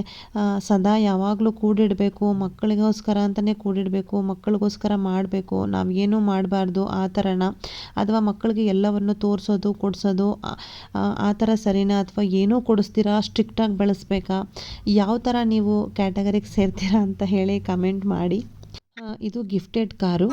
ಸದಾ ಯಾವಾಗಲೂ ಕೂಡಿಡಬೇಕು, ಮಕ್ಕಳಿಗೋಸ್ಕರ ಅಂತಲೇ ಕೂಡಿಡಬೇಕು, ಮಕ್ಕಳಿಗೋಸ್ಕರ ಮಾಡಬೇಕು, ನಾವು ಏನೂ ಮಾಡಬಾರ್ದು, ಆ ಥರನ ಅಥವಾ ಮಕ್ಕಳಿಗೆ ಎಲ್ಲವನ್ನು ತೋರಿಸೋದು ಕೊಡಿಸೋದು, ಆ- ಥರ ಸರಿನಾ ಅಥವಾ ಏನೂ ಕೊಡಿಸ್ತೀರಾ, ಸ್ಟ್ರಿಕ್ಟಾಗಿ ಬೆಳೆಸ್ಬೇಕಾ? ಯಾವ ಥರ ನೀವು ಕ್ಯಾಟಗರಿಗೆ ಸೇರ್ತೀರಾ ಅಂತ ಹೇಳಿ ಕಮೆಂಟ್ ಮಾಡಿ. ಇದು ಗಿಫ್ಟೆಡ್ ಕಾರು.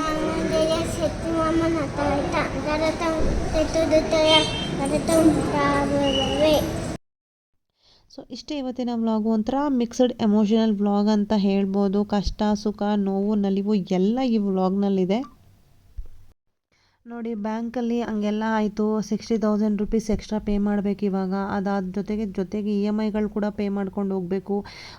ಸೊ, ಇಷ್ಟೇ ಇವತ್ತಿನ ವ್ಲಾಗ್. ಒಂಥರ ಮಿಕ್ಸ್ಡ್ ಎಮೋಷನಲ್ ವ್ಲಾಗ್ ಅಂತ ಹೇಳ್ಬೋದು. ಕಷ್ಟ, ಸುಖ, ನೋವು, ನಲಿವು ಎಲ್ಲ ಈ ವ್ಲಾಗ್ನಲ್ಲಿದೆ. ನೋಡಿ, ಬ್ಯಾಂಕಲ್ಲಿ ಹಂಗೆಲ್ಲ ಆಯಿತು. Sixty thousand rupees extra pay ಮಾಡಬೇಕು ಇವಾಗ. ಅದಾದ ಜೊತೆಗೆ ಜೊತೆಗೆ ಇ ಎಂ ಐಗಳು ಕೂಡ ಪೇ ಮಾಡ್ಕೊಂಡು ಹೋಗಬೇಕು.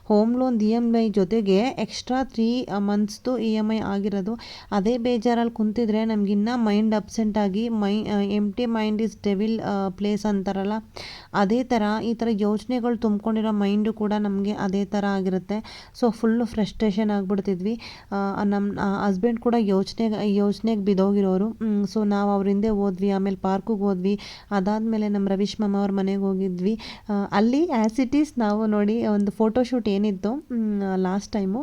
Home loan, E M I ಜೊತೆಗೆ ಎಕ್ಸ್ಟ್ರಾ ತ್ರೀ ಮಂತ್ಸ್ದು ಇ ಎಂ ಐ ಆಗಿರೋದು. ಅದೇ ಬೇಜಾರಲ್ಲಿ ಕುಂತಿದ್ರೆ ನಮಗಿನ್ನೂ ಮೈಂಡ್ ಅಬ್ಸೆಂಟ್ ಆಗಿ, my empty mind is devil place ಅಂತಾರಲ್ಲ? ಅದೇ ಥರ ಈ ಥರ ಯೋಚನೆಗಳು ತುಂಬ್ಕೊಂಡಿರೋ ಮೈಂಡು ಕೂಡ ನಮಗೆ ಅದೇ ಥರ ಆಗಿರುತ್ತೆ. ಸೊ ಫುಲ್ಲು ಫ್ರಸ್ಟ್ರೇಷನ್ ಆಗಿಬಿಡ್ತಿದ್ವಿ. ನಮ್ಮ ಹಸ್ಬೆಂಡ್ ಕೂಡ ಯೋಚನೆ ಯೋಚನೆಗೆ ಬಿದ್ದೋಗಿರೋರು ಸೊ ನಾವು ಅವ್ರ ಹಿಂದೆ ಹೋದ್ವಿ, ಆಮೇಲೆ ಪಾರ್ಕಿಗೆ ಹೋದ್ವಿ. ಅದಾದಮೇಲೆ ನಮ್ಮ ರವೀಶ್ ಮಾಮ ಅವ್ರ ಮನೆಗೆ ಹೋಗಿದ್ವಿ. ಅಲ್ಲಿ ಆ್ಯಸ್ ಇಟ್ ಈಸ್ ನಾವು ನೋಡಿ ಒಂದು ಫೋಟೋಶೂಟ್ ಏನಿತ್ತು ಲಾಸ್ಟ್ ಟೈಮು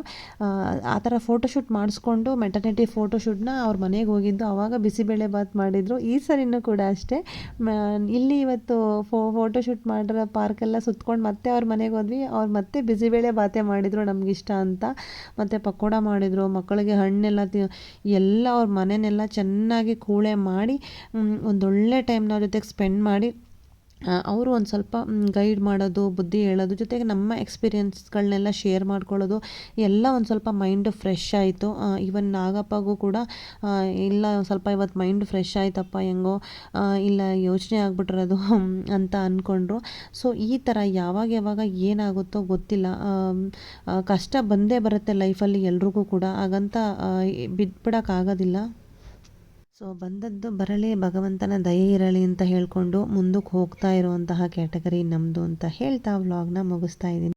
ಆ ಥರ ಫೋಟೋಶೂಟ್ ಮಾಡಿಸ್ಕೊಂಡು ಮೆಟರ್ನಿಟಿ ಫೋಟೋಶೂಟ್ನ ಅವ್ರ ಮನೆಗೆ ಹೋಗಿದ್ದು. ಆವಾಗ ಬಿಸಿಬೇಳೆ ಬಾತ್ ಮಾಡಿದರು. ಈ ಸರಿನೂ ಕೂಡ ಅಷ್ಟೇ. ಇಲ್ಲಿ ಇವತ್ತು ಫೋ ಫೋಟೋಶೂಟ್ ಮಾಡಿರೋ ಪಾರ್ಕೆಲ್ಲ ಸುತ್ಕೊಂಡು ಮತ್ತೆ ಅವ್ರ ಮನೆಗೆ ಹೋದ್ವಿ. ಅವ್ರು ಮತ್ತೆ ಬಿಸಿಬೇಳೆ ಬಾತೆ ಮಾಡಿದರು ನಮಗಿಷ್ಟ ಅಂತ. ಮತ್ತು ಪಕೋಡ ಮಾಡಿದರು, ಮಕ್ಕಳಿಗೆ ಹಣ್ಣೆಲ್ಲ ತಿ, ಎಲ್ಲ ಅವ್ರ ಮನೆನೆಲ್ಲ ಚೆನ್ನಾಗಿ ಕೂಳೆ ಮಾಡಿ ಒಂದೊಳ್ಳೆ ಟೈಮ್ನ ಜೊತೆಗೆ ಸ್ಪೆಂಡ್ ಮಾಡಿ ಅವರು ಒಂದು ಸ್ವಲ್ಪ ಗೈಡ್ ಮಾಡೋದು, ಬುದ್ಧಿ ಹೇಳೋದು, ಜೊತೆಗೆ ನಮ್ಮ ಎಕ್ಸ್ಪೀರಿಯನ್ಸ್ಗಳನ್ನೆಲ್ಲ ಶೇರ್ ಮಾಡ್ಕೊಳ್ಳೋದು, ಎಲ್ಲ ಒಂದು ಸ್ವಲ್ಪ ಮೈಂಡ್ ಫ್ರೆಶ್ ಆಯಿತು. ಇವನ್ ನಾಗಪ್ಪಗೂ ಕೂಡ ಇಲ್ಲ ಸ್ವಲ್ಪ ಇವತ್ತು ಮೈಂಡ್ ಫ್ರೆಶ್ ಆಯ್ತಪ್ಪ ಹೆಂಗೋ ಇಲ್ಲ ಯೋಚನೆ ಆಗ್ಬಿಟ್ಟಿರೋದು ಅಂತ ಅಂದ್ಕೊಂಡ್ರು ಸೊ ಈ ಥರ ಯಾವಾಗ ಯಾವಾಗ ಏನಾಗುತ್ತೋ ಗೊತ್ತಿಲ್ಲ. ಕಷ್ಟ ಬಂದೇ ಬರುತ್ತೆ ಲೈಫಲ್ಲಿ ಎಲ್ರಿಗೂ ಕೂಡ. ಹಾಗಂತ ಬಿದ್ಬಿಡೋಕ್ಕಾಗೋದಿಲ್ಲ ಸೊ ಬಂದದ್ದು ಬರಲಿ, ಭಗವಂತನ ದಯೆ ಇರಲಿ ಅಂತ ಹೇಳ್ಕೊಂಡು ಮುಂದಕ್ಕೆ ಹೋಗ್ತಾ ಇರುವಂತಹ ಕ್ಯಾಟಗರಿ ನಮ್ಮದು ಅಂತ ಹೇಳ್ತಾ ವ್ಲಾಗ್ನ ಮುಗಿಸ್ತಾ ಇದ್ದೀನಿ.